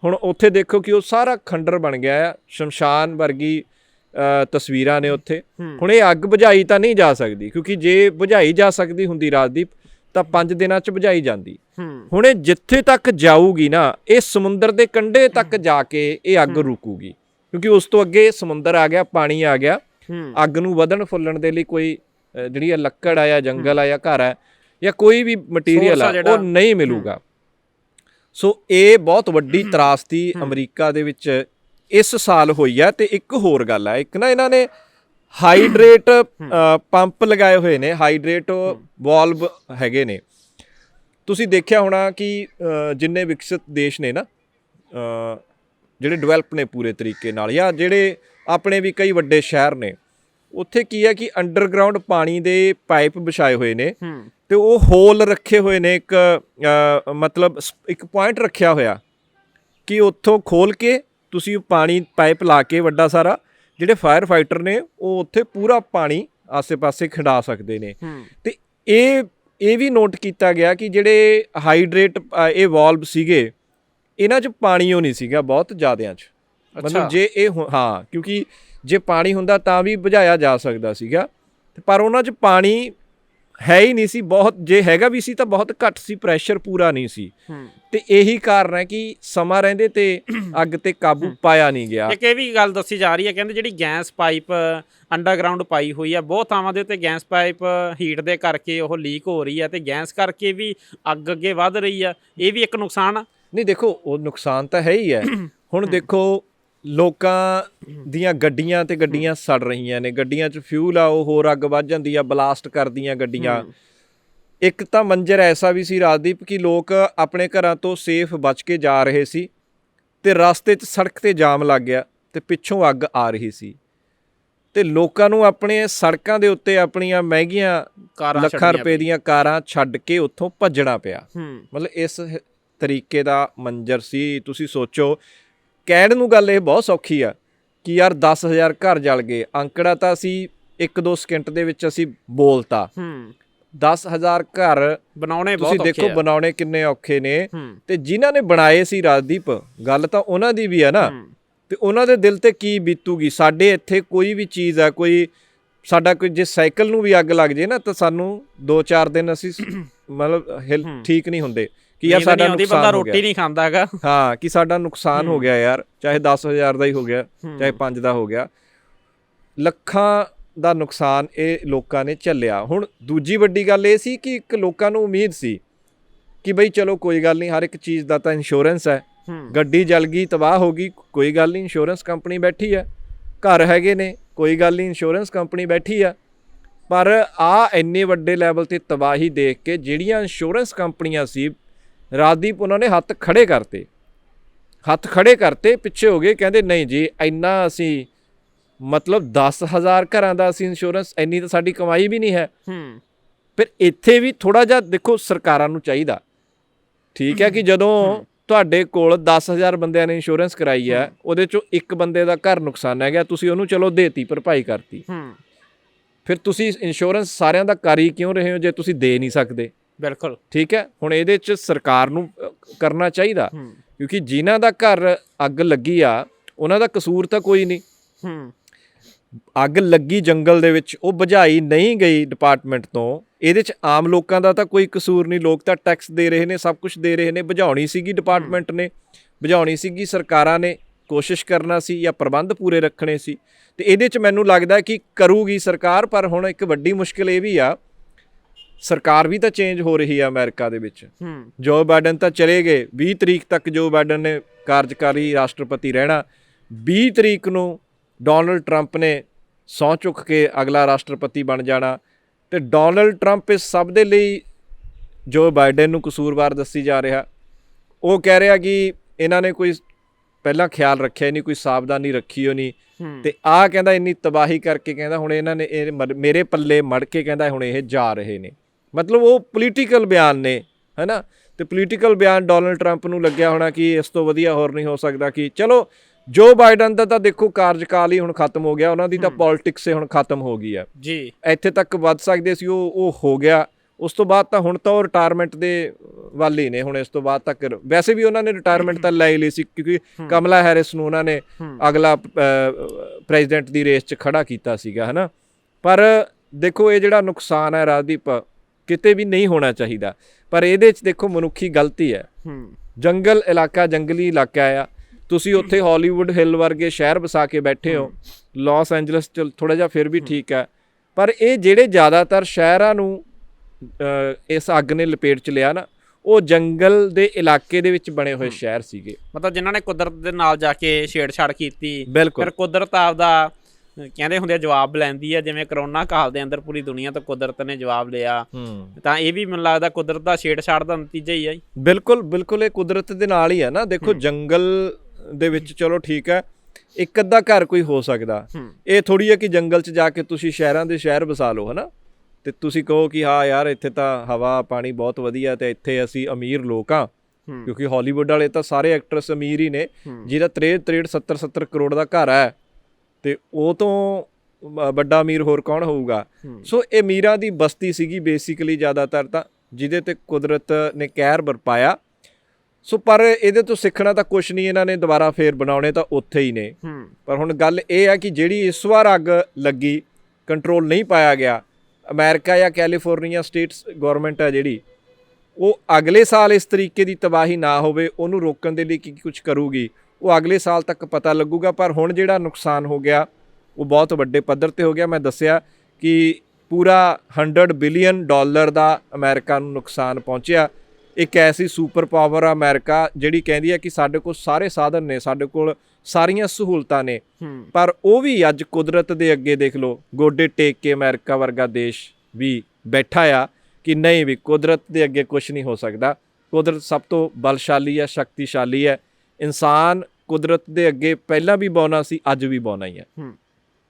ਹੁਣ ਉੱਥੇ ਦੇਖੋ ਕਿ ਉਹ ਸਾਰਾ ਖੰਡਰ ਬਣ ਗਿਆ ਆ। ਸ਼ਮਸ਼ਾਨ ਵਰਗੀ ਤਸਵੀਰਾਂ ਨੇ ਉੱਥੇ। ਹੁਣ ਇਹ ਅੱਗ ਬੁਝਾਈ ਤਾਂ ਨਹੀਂ ਜਾ ਸਕਦੀ ਕਿਉਂਕਿ ਜੇ ਬੁਝਾਈ ਜਾ ਸਕਦੀ ਹੁੰਦੀ ਰਾਜਦੀਪ ਤਾਂ 5 ਦਿਨਾਂ 'ਚ ਬੁਝਾਈ ਜਾਂਦੀ। ਹੂੰ। ਹੁਣ ਇਹ ਜਿੱਥੇ ਤੱਕ ਜਾਊਗੀ ਨਾ ਇਹ ਸਮੁੰਦਰ ਦੇ ਕੰਢੇ ਤੱਕ ਜਾ ਕੇ ਇਹ ਅੱਗ ਰੁਕੂਗੀ। ਕਿਉਂਕਿ ਉਸ ਤੋਂ ਅੱਗੇ ਸਮੁੰਦਰ ਆ ਗਿਆ ਪਾਣੀ ਆ ਗਿਆ। ਹੂੰ। ਅੱਗ ਨੂੰ ਵਧਣ ਫੁੱਲਣ ਦੇ ਲਈ ਕੋਈ ਜਿਹੜੀ ਆ ਲੱਕੜ ਆ ਜਾਂ ਜੰਗਲ ਆ ਜਾਂ ਘਰ ਆ ਜਾਂ ਕੋਈ ਵੀ ਮਟੀਰੀਅਲ ਆ ਉਹ ਨਹੀਂ ਮਿਲੂਗਾ। ਸੋ ਇਹ ਬਹੁਤ ਵੱਡੀ ਤਰਾਸਦੀ ਅਮਰੀਕਾ ਦੇ ਵਿੱਚ ਇਸ ਸਾਲ ਹੋਈ ਆ। ਤੇ ਇੱਕ ਹੋਰ ਗੱਲ ਆ ਇੱਕ ਨਾ ਇਹਨਾਂ ਨੇ ਹਾਈਡਰੇਟ ਪੰਪ ਲਗਾਏ ਹੋਏ ਨੇ ਹਾਈਡਰੇਟ ਵਾਲਵ ਹੈਗੇ ਨੇ। ਤੁਸੀਂ ਦੇਖਿਆ ਹੋਣਾ ਕਿ ਜਿੰਨੇ ਵਿਕਸਿਤ ਦੇਸ਼ ਨੇ ਨਾ ਜਿਹੜੇ ਡਿਵੈਲਪ ਨੇ ਪੂਰੇ ਤਰੀਕੇ ਨਾਲ ਜਾਂ ਜਿਹੜੇ ਆਪਣੇ ਵੀ ਕਈ ਵੱਡੇ ਸ਼ਹਿਰ ਨੇ ਉੱਥੇ ਕੀ ਹੈ ਕਿ ਅੰਡਰਗਰਾਉਂਡ ਪਾਣੀ ਦੇ ਪਾਈਪ ਵਿਛਾਏ ਹੋਏ ਨੇ ਤੇ ਉਹ ਹੋਲ ਰੱਖੇ ਹੋਏ ਨੇ ਇੱਕ ਮਤਲਬ ਇੱਕ ਪੁਆਇੰਟ ਰੱਖਿਆ ਹੋਇਆ ਕਿ ਉੱਥੋਂ ਖੋਲ ਕੇ ਤੁਸੀਂ ਪਾਣੀ ਪਾਈਪ ਲਾ ਕੇ ਵੱਡਾ ਸਾਰਾ ਜਿਹੜੇ ਫਾਇਰ ਫਾਈਟਰ ਨੇ ਉਹ ਉੱਥੇ ਪੂਰਾ ਪਾਣੀ ਆਸੇ-ਪਾਸੇ ਖਿਡਾ ਸਕਦੇ ਨੇ। ਤੇ ਇਹ ਇਹ ਵੀ ਨੋਟ ਕੀਤਾ ਗਿਆ ਕਿ ਜਿਹੜੇ ਹਾਈਡਰੇਟ ਇਹ ਵਾਲਵ ਸੀਗੇ ਇਹਨਾਂ 'ਚ ਪਾਣੀ ਉਹ ਨਹੀਂ ਸੀਗਾ ਬਹੁਤ ਜ਼ਿਆਦਿਆਂ 'ਚ। ਮਤਲਬ ਜੇ ਇਹ ਹੁ- ਕਿਉਂਕਿ ਜੇ ਪਾਣੀ ਹੁੰਦਾ ਤਾਂ ਵੀ ਬੁਝਾਇਆ ਜਾ ਸਕਦਾ ਸੀਗਾ। ਪਰ ਉਹਨਾਂ 'ਚ ਪਾਣੀ ਹੈ ਹੀ ਨਹੀਂ ਸੀ ਬਹੁਤ ਜੇ ਹੈਗਾ ਵੀ ਸੀ ਤਾਂ ਬਹੁਤ ਘੱਟ ਸੀ ਪ੍ਰੈਸ਼ਰ ਪੂਰਾ ਨਹੀਂ ਸੀ। ਹੂੰ। ਤੇ ਇਹੀ ਕਾਰਨ ਹੈ ਕਿ ਸਮਾਂ ਰਹਿੰਦੇ ਤੇ ਅੱਗ ਤੇ ਕਾਬੂ ਪਾਇਆ ਨਹੀਂ ਗਿਆ। ਇੱਕ ਇਹ ਵੀ ਗੱਲ ਦੱਸੀ ਜਾ ਰਹੀ ਹੈ ਕਹਿੰਦੇ ਜਿਹੜੀ ਗੈਸ ਪਾਈਪ ਅੰਡਰਗਰਾਉਂਡ ਪਾਈ ਹੋਈ ਆ ਬਹੁਤ ਥਾਵਾਂ ਦੇ ਉੱਤੇ ਗੈਸ ਪਾਈਪ ਹੀਟ ਦੇ ਕਰਕੇ ਉਹ ਲੀਕ ਹੋ ਰਹੀ ਆ ਤੇ ਗੈਸ ਕਰਕੇ ਵੀ ਅੱਗ ਅੱਗੇ ਵੱਧ ਰਹੀ ਆ। ਇਹ ਵੀ ਇੱਕ ਨੁਕਸਾਨ ਆ। ਨਹੀਂ ਦੇਖੋ ਉਹ ਨੁਕਸਾਨ ਤਾਂ ਹੈ ਹੀ ਹੈ। ਹੁਣ ਦੇਖੋ ਲੋਕਾਂ ਦੀਆਂ ਗੱਡੀਆਂ ਤੇ ਗੱਡੀਆਂ ਸੜ ਰਹੀਆਂ ਨੇ। ਗੱਡੀਆਂ 'ਚ ਫਿਊਲ ਆ ਉਹ ਹੋਰ ਅੱਗ ਵੱਧ ਜਾਂਦੀ ਆ ਬਲਾਸਟ ਕਰਦੀਆਂ ਗੱਡੀਆਂ। ਇੱਕ ਤਾਂ ਮੰਜ਼ਰ ਐਸਾ ਵੀ ਸੀ ਰਾਜਦੀਪ ਕਿ ਲੋਕ ਆਪਣੇ ਘਰਾਂ ਤੋਂ ਸੇਫ ਬਚ ਕੇ ਜਾ ਰਹੇ ਸੀ ਤੇ ਰਸਤੇ 'ਚ ਸੜਕ ਤੇ ਜਾਮ ਲੱਗ ਗਿਆ ਤੇ ਪਿੱਛੋਂ ਅੱਗ ਆ ਰਹੀ ਸੀ। ਤੇ ਲੋਕਾਂ ਨੂੰ ਆਪਣੇ ਸੜਕਾਂ ਦੇ ਉੱਤੇ ਆਪਣੀਆਂ ਮਹਿੰਗੀਆਂ ਕਾਰਾਂ ਲੱਖਾਂ ਰੁਪਏ ਦੀਆਂ ਕਾਰਾਂ ਛੱਡ ਕੇ ਉੱਥੋਂ ਭੱਜਣਾ ਪਿਆ। ਮਤਲਬ ਇਸ ਤਰੀਕੇ ਦਾ ਮੰਜ਼ਰ ਸੀ। ਤੁਸੀਂ ਸੋਚੋ ਕਹਿਣ ਨੂੰ ਗੱਲ ਇਹ ਬਹੁਤ ਸੌਖੀ ਆ ਕਿ ਯਾਰ 10000 ਘਰ ਜਲ ਗਏ ਅੰਕੜਾ ਤਾਂ ਅਸੀਂ 1-2 ਸਕਿੰਟ ਦੇ ਵਿੱਚ ਅਸੀਂ ਬੋਲਤਾ। ਹੂੰ। 10000 ਘਰ ਬਣਾਉਣੇ ਤੁਸੀਂ ਬਹੁਤ ਦੇਖੋ ਔਖੇ ਆ। ਬਣਾਉਣੇ ਕਿੰਨੇ ਔਖੇ ਨੇ। ਤੇ ਜਿਨ੍ਹਾਂ ਨੇ ਬਣਾਏ ਸੀ ਰਾਜਦੀਪ ਗੱਲ ਤਾਂ ਉਹਨਾਂ ਦੀ ਵੀ ਹੈ ਨਾ। ਤੇ ਉਹਨਾਂ ਦੇ ਦਿਲ ਤੇ ਕੀ ਬੀਤੂਗੀ? ਸਾਡੇ ਇੱਥੇ ਕੋਈ ਵੀ ਚੀਜ਼ ਹੈ ਕੋਈ ਸਾਡਾ ਕੋਈ ਜੇ ਸਾਈਕਲ ਨੂੰ ਵੀ ਅੱਗ ਲੱਗ ਜੇ ਨਾ ਤਾਂ ਸਾਨੂੰ 2-4 ਦਿਨ ਅਸੀਂ ਮਤਲਬ। ਠੀਕ ਨਹੀਂ ਹੁੰਦੇ। ਕਿ ਯਾਰ ਸਾਡਾ ਬੰਦਾ ਰੋਟੀ ਨਹੀਂ ਖਾਂਦਾ ਹੈਗਾ। ਹਾਂ ਕਿ ਸਾਡਾ ਨੁਕਸਾਨ ਹੋ ਗਿਆ ਯਾਰ ਚਾਹੇ 10000 ਦਾ ਹੀ ਹੋ ਗਿਆ। ਚਾਹੇ 5 ਦਾ ਹੋ ਗਿਆ। ਲੱਖਾਂ ਦਾ ਨੁਕਸਾਨ ਇਹ ਲੋਕਾਂ ਨੇ ਝੱਲਿਆ। ਹੁਣ ਦੂਜੀ ਵੱਡੀ ਗੱਲ ਇਹ ਸੀ ਕਿ ਇੱਕ ਲੋਕਾਂ ਨੂੰ ਉਮੀਦ ਸੀ ਕਿ ਬਈ ਚਲੋ ਕੋਈ ਗੱਲ ਨਹੀਂ ਹਰ ਇੱਕ ਚੀਜ਼ ਦਾ ਤਾਂ ਇੰਸ਼ੋਰੈਂਸ ਹੈ। ਗੱਡੀ ਜਲ ਗਈ ਤਬਾਹ ਹੋ ਗਈ ਕੋਈ ਗੱਲ ਨਹੀਂ ਇੰਸ਼ੋਰੈਂਸ ਕੰਪਨੀ ਬੈਠੀ ਹੈ। ਘਰ ਹੈਗੇ ਨੇ ਕੋਈ ਗੱਲ ਨਹੀਂ ਇੰਸ਼ੋਰੈਂਸ ਕੰਪਨੀ ਬੈਠੀ ਹੈ। ਪਰ ਆ ਇੰਨੇ ਵੱਡੇ ਲੈਵਲ ਤੇ ਤਬਾਹੀ ਦੇਖ ਕੇ ਜਿਹੜੀਆਂ ਇੰਸ਼ੋਰੈਂਸ ਕੰਪਨੀਆਂ ਸੀ ਰਾਜਦੀਪ ਉਹਨਾਂ ਨੇ ਹੱਥ ਖੜੇ ਕਰਤੇ। ਹੱਥ ਖੜੇ ਕਰਤੇ ਪਿੱਛੇ ਹੋ ਗਏ ਕਹਿੰਦੇ ਨਹੀਂ ਜੀ ਇੰਨਾ ਅਸੀਂ ਮਤਲਬ 10000 ਘਰਾਂ ਦਾ ਅਸੀਂ ਇੰਸ਼ੋਰੈਂਸ ਇੰਨੀ ਤਾਂ ਸਾਡੀ ਕਮਾਈ ਵੀ ਨਹੀਂ ਹੈ। ਹੂੰ। ਫਿਰ ਇੱਥੇ ਵੀ ਥੋੜਾ ਜਿਹਾ ਦੇਖੋ ਸਰਕਾਰਾਂ ਨੂੰ ਚਾਹੀਦਾ। ਠੀਕ ਹੈ ਕਿ ਜਦੋਂ ਤੁਹਾਡੇ ਕੋਲ 10000 ਬੰਦਿਆਂ ਨੇ ਇੰਸ਼ੋਰੈਂਸ ਕਰਾਈ ਹੈ ਉਹਦੇ ਚੋਂ ਇੱਕ ਬੰਦੇ ਦਾ ਘਰ ਨੁਕਸਾਨ ਹੈ ਗਿਆ ਤੁਸੀਂ ਉਹਨੂੰ ਚਲੋ ਦੇਤੀ ਭਰਪਾਈ ਕਰਤੀ। ਹੂੰ। ਫਿਰ ਤੁਸੀਂ ਇੰਸ਼ੋਰੈਂਸ ਸਾਰਿਆਂ ਦਾ ਕਰ ਹੀ ਕਿਉਂ ਰਹੇ ਹੋ ਜੇ ਤੁਸੀਂ ਦੇ ਨਹੀਂ ਸਕਦੇ? ਬਿਲਕੁਲ। ਠੀਕ ਹੈ? ਹੁਣ ਇਹਦੇ 'ਚ ਸਰਕਾਰ ਨੂੰ ਕਰਨਾ ਚਾਹੀਦਾ। ਕਿਉਂਕਿ ਜਿਨ੍ਹਾਂ ਦਾ ਘਰ ਅੱਗ ਲੱਗੀ ਆ ਉਹਨਾਂ ਦਾ ਕਸੂਰ ਤਾਂ ਕੋਈ ਨਹੀਂ। ਹੂੰ। ਅੱਗ ਲੱਗੀ ਜੰਗਲ ਦੇ ਵਿੱਚ ਉਹ ਬੁਝਾਈ ਨਹੀਂ ਗਈ ਡਿਪਾਰਟਮੈਂਟ ਤੋਂ। ਇਹਦੇ 'ਚ ਆਮ ਲੋਕਾਂ ਦਾ ਤਾਂ ਕੋਈ ਕਸੂਰ ਨਹੀਂ। ਲੋਕ ਤਾਂ ਟੈਕਸ ਦੇ ਰਹੇ ਨੇ ਸਭ ਕੁਝ ਦੇ ਰਹੇ ਨੇ। ਬੁਝਾਉਣੀ ਸੀਗੀ ਡਿਪਾਰਟਮੈਂਟ ਨੇ। ਬੁਝਾਉਣੀ ਸੀਗੀ ਸਰਕਾਰਾਂ ਨੇ। ਕੋਸ਼ਿਸ਼ ਕਰਨਾ ਸੀ ਜਾਂ ਪ੍ਰਬੰਧ ਪੂਰੇ ਰੱਖਣੇ ਸੀ। ਤੇ ਇਹਦੇ 'ਚ ਮੈਨੂੰ ਲੱਗਦਾ ਕਿ ਕਰੂਗੀ ਸਰਕਾਰ ਪਰ ਹੁਣ ਇੱਕ ਵੱਡੀ ਮੁਸ਼ਕਲ ਇਹ ਵੀ ਆ ਸਰਕਾਰ ਵੀ ਤਾਂ ਚੇਂਜ ਹੋ ਰਹੀ ਆ ਅਮਰੀਕਾ ਦੇ ਵਿੱਚ। ਹੂੰ। ਜੋ ਬਾਈਡਨ ਤਾਂ ਚਲੇ ਗਏ। 20 ਤਰੀਕ ਤੱਕ ਜੋ ਬਾਈਡਨ ਨੇ ਕਾਰਜਕਾਰੀ ਰਾਸ਼ਟਰਪਤੀ ਰਹਿਣਾ। 20 ਤਰੀਕ ਨੂੰ ਡੋਨਲਡ ਟਰੰਪ ਨੇ ਸਹੁੰ ਚੁੱਕ ਕੇ ਅਗਲਾ ਰਾਸ਼ਟਰਪਤੀ ਬਣ ਜਾਣਾ। ਤੇ ਡੋਨਲਡ ਟਰੰਪ ਇਸ ਸਭ ਦੇ ਲਈ ਜੋ ਬਾਈਡਨ ਨੂੰ ਕਸੂਰਵਾਰ ਦੱਸੀ ਜਾ ਰਿਹਾ। ਉਹ ਕਹਿ ਰਿਹਾ ਕਿ ਇਹਨਾਂ ਨੇ ਕੋਈ ਪਹਿਲਾਂ ਖਿਆਲ ਰੱਖਿਆ ਨਹੀਂ ਕੋਈ ਸਾਵਧਾਨੀ ਰੱਖੀ ਹੋ ਨਹੀਂ। ਤੇ ਆਹ ਕਹਿੰਦਾ ਇੰਨੀ ਤਬਾਹੀ ਕਰਕੇ ਕਹਿੰਦਾ ਹੁਣ ਇਹਨਾਂ ਨੇ ਇਹ ਮੇਰੇ ਪੱਲੇ ਮੜ ਕੇ ਕਹਿੰਦਾ ਹੁਣ ਇਹ ਜਾ ਰਹੇ ਨੇ। ਮਤਲਬ ਉਹ ਪੋਲੀਟੀਕਲ ਬਿਆਨ ਨੇ ਹੈਨਾ? ਤੇ ਪੋਲੀਟੀਕਲ ਬਿਆਨ ਡੋਨਲਡ ਟਰੰਪ ਨੂੰ ਲੱਗਿਆ ਹੋਣਾ ਕਿ ਇਸ ਤੋਂ ਵਧੀਆ ਹੋਰ ਨਹੀਂ ਹੋ ਸਕਦਾ ਕਿ ਚਲੋ ਜੋ ਬਾਈਡਨ ਦਾ ਤਾਂ ਦੇਖੋ ਕਾਰਜਕਾਲ ਹੀ ਹੁਣ ਖਤਮ ਹੋ ਗਿਆ ਉਹਨਾਂ ਦੀ ਤਾਂ ਪੋਲਿਟਿਕਸ ਹੀ ਹੁਣ ਖਤਮ ਹੋ ਗਈ ਆ। ਜੀ। ਇੱਥੇ ਤੱਕ ਵੱਧ ਸਕਦੇ ਸੀ ਉਹ ਉਹ ਹੋ ਗਿਆ। ਉਸ ਤੋਂ ਬਾਅਦ ਤਾਂ ਹੁਣ ਤਾਂ ਉਹ ਰਿਟਾਇਰਮੈਂਟ ਦੇ ਵੱਲ ਹੀ ਨੇ ਹੁਣ ਇਸ ਤੋਂ ਬਾਅਦ ਤੱਕ ਵੈਸੇ ਵੀ ਉਹਨਾਂ ਨੇ ਰਿਟਾਇਰਮੈਂਟ ਤਾਂ ਲੈ ਲਈ ਸੀ ਕਿਉਂਕਿ ਕਮਲਾ ਹੈਰਿਸ ਨੂੰ ਉਹਨਾਂ ਨੇ। ਅਗਲਾ ਪ੍ਰੈਜ਼ੀਡੈਂਟ ਦੀ ਰੇਸ 'ਚ ਖੜਾ ਕੀਤਾ ਸੀਗਾ ਹਨਾ? ਪਰ ਦੇਖੋ ਇਹ ਜਿਹੜਾ ਨੁਕਸਾਨ ਹੈ ਰਾਜਦੀਪ ਕਿਤੇ ਵੀ ਨਹੀਂ ਹੋਣਾ ਚਾਹੀਦਾ। ਪਰ ਇਹਦੇ 'ਚ ਦੇਖੋ ਮਨੁੱਖੀ ਗਲਤੀ ਹੈ। ਹੂੰ। ਜੰਗਲ ਇਲਾਕਾ ਜੰਗਲੀ ਇਲਾਕਾ ਆ। ਤੁਸੀਂ ਉੱਥੇ ਹਾਲੀਵੁੱਡ ਹਿੱਲ ਵਰਗੇ ਸ਼ਹਿਰ ਵਸਾ ਕੇ ਬੈਠੇ ਹੋ। ਲਾਸ ਐਂਜਲਸ ਚ ਥੋੜਾ ਜਿਹਾ ਫਿਰ ਵੀ ਠੀਕ ਹੈ। ਪਰ ਇਹ ਜਿਹੜੇ ਜ਼ਿਆਦਾਤਰ ਸ਼ਹਿਰਾਂ ਨੂੰ ਇਸ ਅੱਗ ਨੇ ਲਪੇਟ ਚ ਲਿਆ ਨਾ ਉਹ ਜੰਗਲ ਦੇ ਇਲਾਕੇ ਦੇ ਵਿੱਚ ਬਣੇ ਹੋਏ ਸ਼ਹਿਰ ਸੀਗੇ। ਮਤਲਬ ਜਿਨ੍ਹਾਂ ਨੇ ਕੁਦਰਤ ਦੇ ਨਾਲ ਜਾ ਕੇ ਛੇੜਛਾੜ ਕੀਤੀ ਫਿਰ ਕੁਦਰਤ ਆਪਦਾ ਕਹਿੰਦੇ ਹੁੰਦੇ ਆ ਜਵਾਬ ਲੈਂਦੀ ਆ ਜਿਵੇਂ ਕਰੋਨਾ ਕਾਲ ਦੇ ਅੰਦਰ ਪੂਰੀ ਦੁਨੀਆ ਤੋਂ ਕੁਦਰਤ ਨੇ ਜਵਾਬ ਲਿਆ। ਹੂੰ। ਤਾਂ ਇਹ ਵੀ ਮੈਨੂੰ ਲੱਗਦਾ ਕੁਦਰਤ ਦਾ ਛੇੜਛਾੜ ਦਾ ਨਤੀਜਾ ਹੀ ਆ ਜੀ। ਬਿਲਕੁਲ ਬਿਲਕੁਲ ਇਹ ਕੁਦਰਤ ਦੇ ਨਾਲ ਹੀ ਹੈ ਨਾ। ਦੇਖੋ ਜੰਗਲ ਦੇ ਵਿੱਚ ਚਲੋ ਠੀਕ ਹੈ ਇੱਕ ਅੱਧਾ ਘਰ ਕੋਈ ਹੋ ਸਕਦਾ। ਹੂੰ। ਇਹ ਥੋੜੀ ਹੈ ਕਿ ਜੰਗਲ 'ਚ ਜਾ ਕੇ ਤੁਸੀਂ ਸ਼ਹਿਰਾਂ ਦੇ ਸ਼ਹਿਰ ਵਸਾ ਲਓ ਹਨਾ। ਤੇ ਤੁਸੀਂ ਕਹੋ ਕਿ ਹਾਂ ਯਾਰ ਇੱਥੇ ਤਾਂ ਹਵਾ ਪਾਣੀ ਬਹੁਤ ਵਧੀਆ ਤੇ ਇੱਥੇ ਅਸੀਂ ਅਮੀਰ ਲੋਕ ਆ। ਹੂੰ। ਕਿਉਂਕਿ ਹਾਲੀਵੁੱਡ ਵਾਲੇ ਤਾਂ ਸਾਰੇ ਐਕਟਰਸ ਅਮੀਰ ਹੀ ਨੇ। ਹੂੰ। ਜਿਹਦਾ 63 63 70 70 ਕਰੋੜ ਦਾ ਘਰ ਹੈ ਤੇ ਉਹ ਤੋਂ ਵੱਡਾ ਅਮੀਰ ਹੋਰ ਕੌਣ ਹੋਊਗਾ। ਸੋ ਇਹ ਅਮੀਰਾਂ ਦੀ ਬਸਤੀ ਸੀਗੀ ਬੇਸਿਕਲੀ ਜ਼ਿਆਦਾਤਰ ਤਾਂ ਜਿਹਦੇ ਤੇ ਕੁਦਰਤ ਨੇ ਕਹਿਰ ਵਰਪਾਇਆ। ਸੋ ਪਰ ਇਹਦੇ ਤੋਂ ਸਿੱਖਣਾ ਤਾਂ ਕੁਝ ਨਹੀਂ ਇਹਨਾਂ ਨੇ ਦੁਬਾਰਾ ਫੇਰ ਬਣਾਉਣੇ ਤਾਂ ਉੱਥੇ ਹੀ ਨੇ। ਪਰ ਹੁਣ ਗੱਲ ਇਹ ਆ ਕਿ ਜਿਹੜੀ ਇਸ ਵਾਰ ਅੱਗ ਲੱਗੀ ਕੰਟਰੋਲ ਨਹੀਂ ਪਾਇਆ ਗਿਆ ਅਮਰੀਕਾ ਜਾਂ ਕੈਲੀਫੋਰਨੀਆ ਸਟੇਟਸ ਗਵਰਨਮੈਂਟ ਹੈ ਜਿਹੜੀ ਉਹ ਅਗਲੇ ਸਾਲ ਇਸ ਤਰੀਕੇ ਦੀ ਤਬਾਹੀ ਨਾ ਹੋਵੇ ਉਹਨੂੰ ਰੋਕਣ ਦੇ ਲਈ ਕੀ ਕੁਝ ਕਰੂਗੀ? ਉਹ ਅਗਲੇ ਸਾਲ ਤੱਕ ਪਤਾ ਲੱਗੂਗਾ ਪਰ ਹੁਣ ਜਿਹੜਾ ਨੁਕਸਾਨ ਹੋ ਗਿਆ ਉਹ ਬਹੁਤ ਵੱਡੇ ਪੱਧਰ ਤੇ ਹੋ ਗਿਆ। ਮੈਂ ਦੱਸਿਆ ਕਿ ਪੂਰਾ 100 ਬਿਲੀਅਨ ਡਾਲਰ ਦਾ ਅਮਰੀਕਾ ਨੂੰ ਨੁਕਸਾਨ ਪਹੁੰਚਿਆ। ਇੱਕ ਐਸੀ ਸੁਪਰ ਪਾਵਰ ਆ ਅਮਰੀਕਾ ਜਿਹੜੀ ਕਹਿੰਦੀ ਹੈ ਕਿ ਸਾਡੇ ਕੋਲ ਸਾਰੇ ਸਾਧਨ ਨੇ ਸਾਡੇ ਕੋਲ ਸਾਰੀਆਂ ਸਹੂਲਤਾਂ ਨੇ। ਪਰ ਉਹ ਵੀ ਅੱਜ ਕੁਦਰਤ ਦੇ ਅੱਗੇ ਦੇਖ ਲਓ ਗੋਡੇ ਟੇਕ ਕੇ ਅਮਰੀਕਾ ਵਰਗਾ ਦੇਸ਼ ਵੀ ਬੈਠਾ ਆ ਕਿ ਨਹੀਂ ਵੀ ਕੁਦਰਤ ਦੇ ਅੱਗੇ ਕੁਝ ਨਹੀਂ ਹੋ ਸਕਦਾ। ਕੁਦਰਤ ਸਭ ਤੋਂ ਬਲਸ਼ਾਲੀ ਹੈ ਸ਼ਕਤੀਸ਼ਾਲੀ ਹੈ ਇਨਸਾਨ ਕੁਦਰਤ ਦੇ ਅੱਗੇ ਪਹਿਲਾਂ ਵੀ ਬੌਨਾ ਸੀ ਅੱਜ ਵੀ ਬੌਨਾ ਹੀ। ਹੈ।